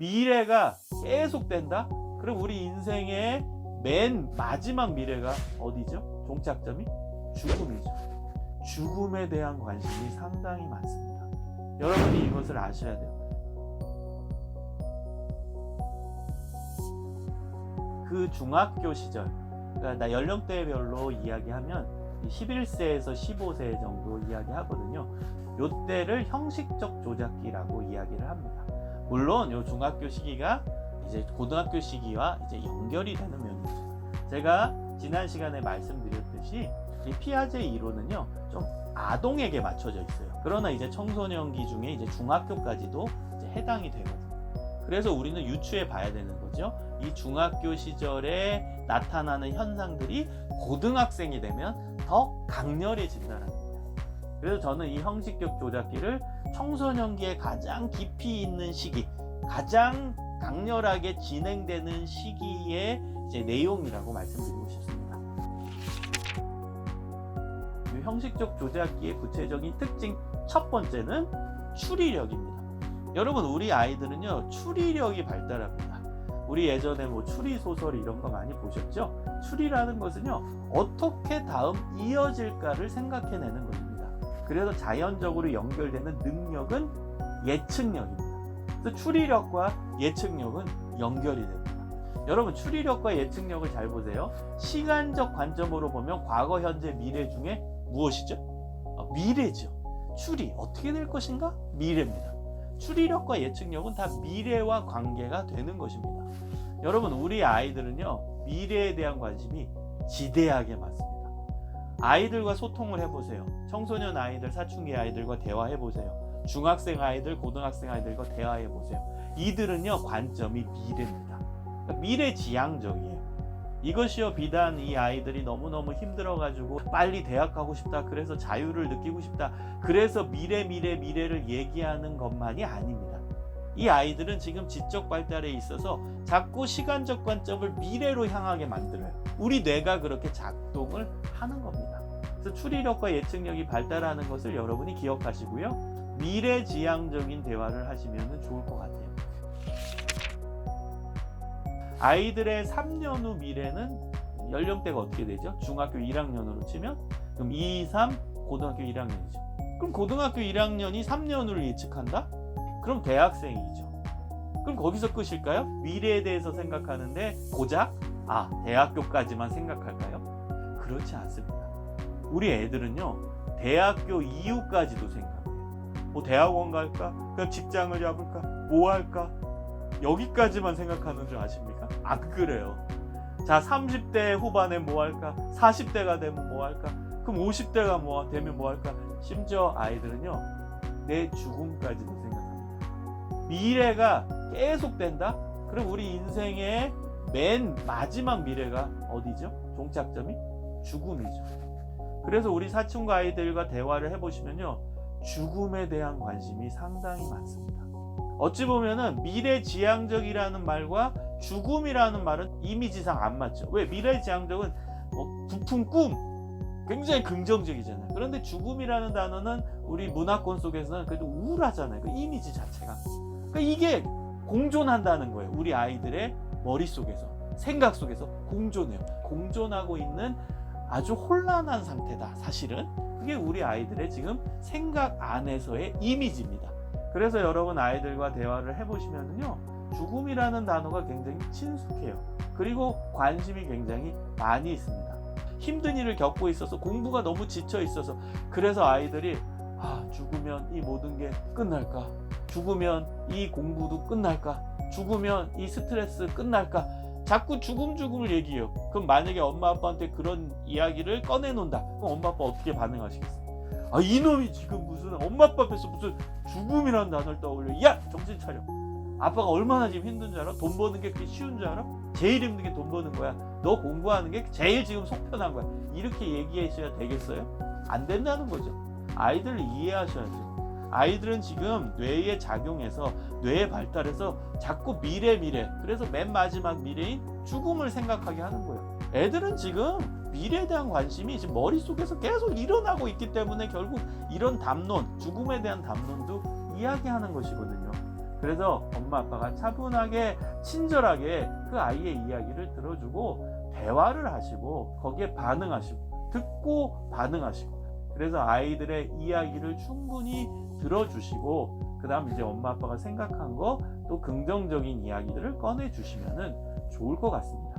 미래가 계속된다? 그럼 우리 인생의 맨 마지막 미래가 어디죠? 종착점이 죽음이죠. 죽음에 대한 관심이 상당히 많습니다. 여러분이 이것을 아셔야 돼요. 그 중학교 시절, 그러니까 나 연령대별로 이야기하면 11세에서 15세 정도 이야기하거든요. 요 때를 형식적 조작기라고 이야기를 합니다. 물론 요 중학교 시기가 이제 고등학교 시기와 이제 연결이 되는 면이죠. 제가 지난 시간에 말씀드렸듯이 이 피아제 이론은요 좀 아동에게 맞춰져 있어요. 그러나 이제 청소년기 중에 이제 중학교까지도 이제 해당이 되거든요. 그래서 우리는 유추해 봐야 되는 거죠. 이 중학교 시절에 나타나는 현상들이 고등학생이 되면 더 강렬해진다는 거예요. 그래서 저는 이 형식적 조작기를 청소년기에 가장 깊이 있는 시기, 가장 강렬하게 진행되는 시기의 내용이라고 말씀드리고 싶습니다. 이 형식적 조작기의 구체적인 특징 첫 번째는 추리력입니다. 여러분 우리 아이들은요 추리력이 발달합니다. 우리 예전에 뭐 추리 소설 이런 거 많이 보셨죠? 추리라는 것은요 어떻게 다음 이어질까를 생각해내는 것입니다. 그래서 자연적으로 연결되는 능력은 예측력입니다. 그래서 추리력과 예측력은 연결이 됩니다. 여러분 추리력과 예측력을 잘 보세요. 시간적 관점으로 보면 과거, 현재, 미래 중에 무엇이죠? 어, 미래죠. 추리 어떻게 될 것인가? 미래입니다. 추리력과 예측력은 다 미래와 관계가 되는 것입니다. 여러분 우리 아이들은요 미래에 대한 관심이 지대하게 많습니다. 아이들과 소통을 해보세요. 청소년 아이들, 사춘기 아이들과 대화해 보세요. 중학생 아이들, 고등학생 아이들과 대화해 보세요. 이들은요 관점이 미래입니다. 그러니까 미래 지향적이에요. 이것이요 비단 이 아이들이 너무너무 힘들어가지고 빨리 대학 가고 싶다. 그래서 자유를 느끼고 싶다. 그래서 미래 미래 미래를 얘기하는 것만이 아닙니다. 이 아이들은 지금 지적 발달에 있어서 자꾸 시간적 관점을 미래로 향하게 만들어요. 우리 뇌가 그렇게 작동을 하는 겁니다. 그래서 추리력과 예측력이 발달하는 것을 여러분이 기억하시고요. 미래지향적인 대화를 하시면 좋을 것 같아요. 아이들의 3년 후 미래는 연령대가 어떻게 되죠? 중학교 1학년으로 치면 그럼 2, 3 고등학교 1학년이죠. 그럼 고등학교 1학년이 3년 후를 예측한다? 그럼 대학생이죠. 그럼 거기서 끝일까요? 미래에 대해서 생각하는데 고작 아 대학교까지만 생각할까요? 그렇지 않습니다. 우리 애들은요 대학교 이후까지도 생각해요. 뭐 대학원 갈까? 그냥 직장을 잡을까? 뭐 할까? 여기까지만 생각하는 줄 아십니까? 안 그래요. 자, 30대 후반에 뭐 할까? 40대가 되면 뭐 할까? 그럼 50대가 뭐 되면 뭐 할까? 심지어 아이들은요, 내 죽음까지도 생각합니다. 미래가 계속된다? 그럼 우리 인생의 맨 마지막 미래가 어디죠? 종착점이 죽음이죠. 그래서 우리 사춘과 아이들과 대화를 해보시면요, 죽음에 대한 관심이 상당히 많습니다. 어찌 보면은 미래지향적이라는 말과 죽음이라는 말은 이미지상 안 맞죠. 왜? 미래지향적은 뭐 부푼 꿈, 굉장히 긍정적이잖아요. 그런데 죽음이라는 단어는 우리 문화권 속에서는 그래도 우울하잖아요. 그 이미지 자체가. 그러니까 이게 공존한다는 거예요. 우리 아이들의 머릿속에서, 생각 속에서 공존해요. 공존하고 있는 아주 혼란한 상태다. 사실은. 그게 우리 아이들의 지금 생각 안에서의 이미지입니다. 그래서 여러분 아이들과 대화를 해보시면요. 죽음이라는 단어가 굉장히 친숙해요. 그리고 관심이 굉장히 많이 있습니다. 힘든 일을 겪고 있어서 공부가 너무 지쳐 있어서 그래서 아이들이 아, 죽으면 이 모든 게 끝날까? 죽으면 이 공부도 끝날까? 죽으면 이 스트레스 끝날까? 자꾸 죽음 죽음을 얘기해요. 그럼 만약에 엄마 아빠한테 그런 이야기를 꺼내놓는다. 그럼 엄마 아빠 어떻게 반응하시겠어요? 아 이놈이 지금 무슨 엄마 아빠 앞에서 무슨 죽음이라는 단어를 떠올려 야 정신 차려 아빠가 얼마나 지금 힘든 줄 알아? 돈 버는 게 그렇게 쉬운 줄 알아? 제일 힘든 게 돈 버는 거야 너 공부하는 게 제일 지금 속 편한 거야 이렇게 얘기하셔야 되겠어요? 안 된다는 거죠 아이들을 이해하셔야죠 아이들은 지금 뇌에 작용해서 뇌에 발달해서 자꾸 미래 미래. 그래서 맨 마지막 미래인 죽음을 생각하게 하는 거예요. 애들은 지금 미래에 대한 관심이 지금 머릿속에서 계속 일어나고 있기 때문에 결국 이런 담론, 죽음에 대한 담론도 이야기하는 것이거든요. 그래서 엄마 아빠가 차분하게 친절하게 그 아이의 이야기를 들어주고 대화를 하시고 거기에 반응하시고 듣고 반응하시고 그래서 아이들의 이야기를 충분히 들어주시고 그 다음 이제 엄마 아빠가 생각한 거 또 긍정적인 이야기들을 꺼내 주시면은 좋을 것 같습니다.